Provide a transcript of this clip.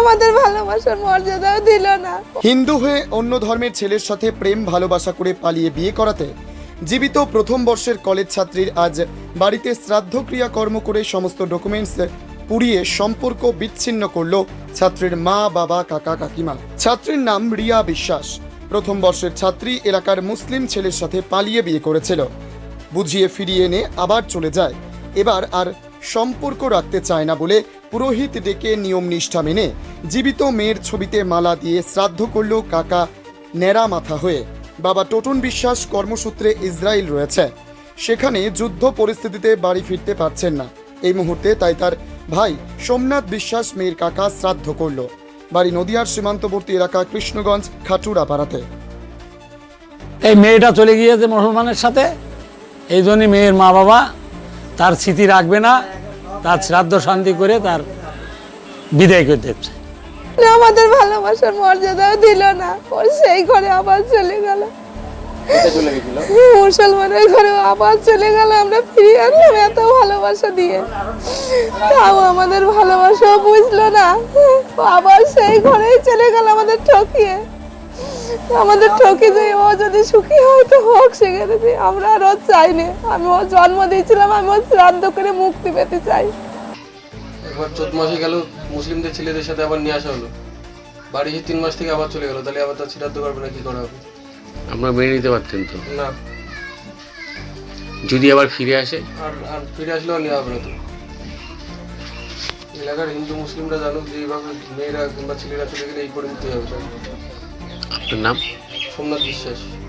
আমাদের ভালোবাসার মর্যাদাও দিল না। হিন্দু হয়ে অন্য ধর্মের ছেলের সাথে প্রেম, ভালোবাসা করে পালিয়ে বিয়ে করাতে জীবিত প্রথম বর্ষের কলেজ ছাত্রীর আজ বাড়িতে শ্রাদ্ধ ক্রিয়াকর্ম করে সমস্ত ডকুমেন্টস পুড়িয়ে সম্পর্ক বিচ্ছিন্ন করল ছাত্রীর মা, বাবা, কাকা, কাকিমা। ছাত্রীর নাম রিয়া বিশ্বাস। প্রথম বর্ষের ছাত্রী এলাকার মুসলিম ছেলের সাথে পালিয়ে বিয়ে করেছিল। বুঝিয়ে ফিরিয়ে এনে আবার চলে যায়। এবার আর সম্পর্ক রাখতে চায় না বলে পুরোহিত ডেকে নিয়ম নিষ্ঠা মেনে জীবিত মেয়ের ছবিতে মালা দিয়ে শ্রাদ্ধ করল কাকা ন্যাড়া মাথা হয়ে। বাবা টোটন বিশ্বাস কর্মসূত্রে ইসরায়েল রয়েছে। সেখানে যুদ্ধ পরিস্থিতিতে বাড়ি ফিরতে পারছেন না। এই মুহূর্তে তাই তার ভাই সোমনাথ বিশ্বাস মেয়ের কাকা শ্রাদ্ধ করল। বাড়ি নদিয়ার সীমান্তবর্তী এলাকা কৃষ্ণগঞ্জ, খাটুরা পাড়াতে। এই মেয়েটা চলে গিয়েছে মুসলমানের সাথে। এই জন্যই মেয়ের মা বাবা তার স্মৃতি রাখবে না তার শ্রাদ্ধ শান্তি করে তার বিদায় করে দিচ্ছে আমাদের ভালোবাসার মর্যাদাও দিল না। ও সেই ঘরে আবার চলে গেল। মুসলমানের ঘরে আবার চলে গেল। আমরা ফিরিয়ে আনলাম এত ভালোবাসা দিয়ে। তাও আমাদের ভালোবাসাও বুঝলো না। আবার সেই ঘরেই চলে গেল আমাদের ঠকিয়ে। আমাদের ঠকে যে ও যদি সুখী হয় তো হোক সেখানে যে আমরা আর ও চাইনি আমি ও জন্ম দিয়েছিলাম আমি ও শ্রাদ্ধ করে মুক্তি পেতে চাই। একবার চোদ্দ মাসে গেল মুসলিমদের ছেলেদের সাথে আবার নিয়ে আসা হলো। বাড়ি এসে তিন মাস থেকে আবার চলে গেল তাহলে আবার তার শ্রাদ্ধ করবে না কি করা হবে? আমরা মেনে নিতে পারতেন তো। না। যদি আবার ফিরে আসে? আর আর ফিরে আসলেও নেওয়া হবে না তো। এলাকার হিন্দু মুসলিমরা জানুক যে এইভাবে মেয়েরা কিংবা ছেলেরা চলে গেলে এই পরিণতি হবে নাম? সোমনাথ বিশ্বাস।